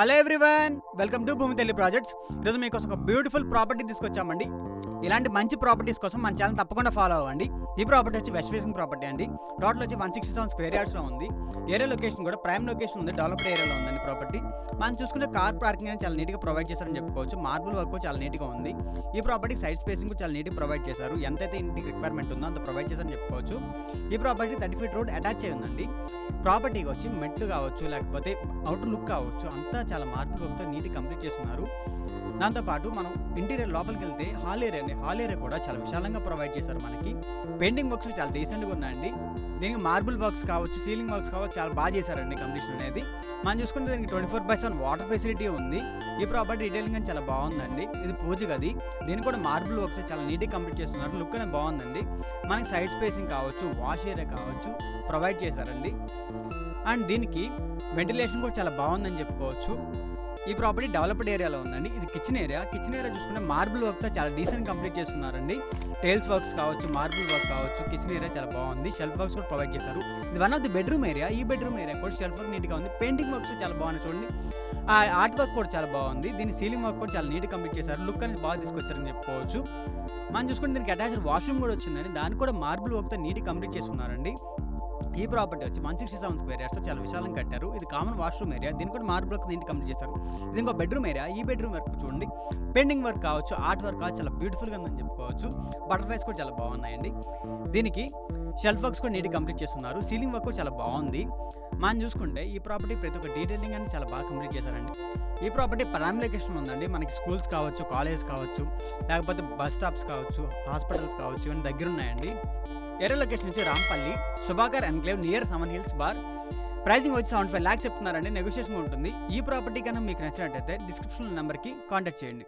Hello everyone welcome to భూమి తల్లి projects ఈరోజు మీకోసం ఒక బ్యూటిఫుల్ ప్రాపర్టీ తీసుకొచ్చామండి. ఇలాంటి మంచి ప్రాపర్టీస్ కోసం మన ఛానల్ తప్పకుండా ఫాలో అవ్వండి. ఈ ప్రాపర్టీ వచ్చి వెస్ట్ ఫేసింగ్ ప్రాపర్టీ అండి. టోటల్ వచ్చి వన్ సిక్స్టీ సెవెన్ స్క్వేర్ యార్డ్స్లో ఉంది. ఏరియా లొకేషన్ కూడా ప్రైమ్ లొకేషన్ ఉంది. డెవలప్డ్ ఏరియాలో ఉందండి ప్రాపర్టీ మనం చూసుకునే కార్ పార్కింగ్ అని చాలా నీట్గా ప్రొవైడ్ చేశారని చెప్పుకోవచ్చు. మార్బుల్ వర్క్ చాలా నీట్గా ఉంది. ఈ ప్రాపర్టీ సైడ్ స్పేసింగ్ కూడా చాలా నీట్గా ప్రొవైడ్ చేశారు. ఎంతైతే ఇంటికి రిక్వైర్మెంట్ ఉందో అంత ప్రొవైడ్ చేశారని చెప్పుకోవచ్చు. ఈ property thirty feet road attach అయి ఉందండి. ప్రాపర్టీకి వచ్చి మెట్లు కావచ్చు లేకపోతే అవుట్ లుక్ కావచ్చు అంతా చాలా మార్పు వర్క్తో నీట్గా కంప్లీట్ చేస్తున్నారు. దాంతోపాటు మనం ఇంటీరియర్ లోపలికి వెళ్తే హాల్ ఏరియా అండి. హాల్ ఏరియా కూడా చాలా విశాలంగా ప్రొవైడ్ చేశారు మనకి. పెయింటింగ్ వర్క్స్ చాలా డీసెంట్గా ఉన్నాయండి. దీనికి మార్బుల్ వర్క్స్ కావచ్చు సీలింగ్ వర్క్స్ కావచ్చు చాలా బాగా చేశారండి కండిషన్ అనేది. మనం చూసుకుంటే దీనికి twenty four by seven water facility ఉంది. ఈ ప్రాపర్టీ డీటెయిలింగ్ అని చాలా బాగుందండి. ఇది పూజ గది. దీన్ని కూడా మార్బుల్ వర్క్స్ చాలా నీట్గా కంప్లీట్ చేస్తున్నారు. లుక్ అనేది బాగుందండి. మనకి సైడ్ స్పేసింగ్ కావచ్చు వాష్ ఏరియా కావచ్చు ప్రొవైడ్ చేశారండి. అండ్ దీనికి వెంటిలేషన్ కూడా చాలా బాగుందని చెప్పుకోవచ్చు. ఈ ప్రాపర్టీ డెవలప్డ్ ఏరియాలో ఉందండి. ఇది కిచెన్ ఏరియా. కిచెన్ ఏరియా చూసుకుంటే మార్బుల్ వర్క్తో చాలా డీసెంట్ కంప్లీట్ చేస్తున్నారండి. టైల్స్ వర్క్స్ కావచ్చు మార్బుల్ వర్క్ కావచ్చు కిచెన్ ఏరియా చాలా బాగుంది. షెల్ఫ్ వర్క్స్ కూడా ప్రొవైడ్ చేశారు. ఇది one of the bedroom area. ఈ బెడ్రూమ్ ఏరియా కూడా షెల్ఫ్ వర్క్ నీట్గా ఉంది. పెయింటింగ్ వర్క్స్ చాలా బాగున్నాయి చూడండి. ఆ ఆర్ట్ వర్క్ కూడా చాలా బాగుంది. దీని సీలింగ్ వర్క్ కూడా చాలా నీట్గా కంప్లీట్ చేశారు. లుక్ అనేది బాగా తీసుకొచ్చారని చెప్పుకోవచ్చు. మనం చూసుకుంటే దీనికి అటాచ్డ్ వాష్రూమ్ కూడా వచ్చిందండి. దాన్ని కూడా మార్బుల్ వర్క్తో నీట్గా కంప్లీట్ చేసుకున్నారండి. ఈ ప్రాపర్టీ వచ్చి one sixty seven square yards చాలా విశాలంగా కట్టారు. ఇది కామన్ వాష్రూమ్ ఏరియా. దీన్ని కూడా మార్బుల్ వర్క్ దీన్ని కంప్లీట్ చేశారు. ఇది ఇంకో బెడ్రూమ్ ఏరియా. ఈ బెడ్రూమ్ వర్క్ చూడండి. పెయింటింగ్ వర్క్ కావచ్చు ఆర్ట్ వర్క్ కావచ్చు చాలా బ్యూటిఫుల్గా ఉందని చెప్పుకోవచ్చు. బటర్ఫ్లైస్ కూడా చాలా బాగున్నాయండి. దీనికి షెల్ఫ్ వర్క్స్ కూడా నీట్గా కంప్లీట్ చేస్తున్నారు. సీలింగ్ వర్క్ కూడా చాలా బాగుంది. మనం చూసుకుంటే ఈ ప్రాపర్టీ ప్రతి ఒక్క డీటెయిలింగ్ అని చాలా బాగా కంప్లీట్ చేశారండి. ఈ ప్రాపర్టీ ప్రైమ్ లొకేషన్ ఉందండి. మనకి స్కూల్స్ కావచ్చు కాలేజెస్ కావచ్చు లేకపోతే బస్ స్టాప్స్ కావచ్చు హాస్పిటల్స్ కావచ్చు ఇవన్నీ దగ్గర ఉన్నాయండి. ఎర్ర లొకేషన్ నుంచి Rampally Subhakar enclave near Saman hills bar pricing వచ్చి సెవెంటీ ఫైవ్ ల్యాక్స్ చెప్తున్నారండి నెగోషియేషన్ ఉంటుంది. ఈ ప్రాపర్టీ కన్నా మీకు నచ్చినట్టయితే డిస్క్రిప్షన్ నెంబర్కి కాంటాక్ట్ చేయండి.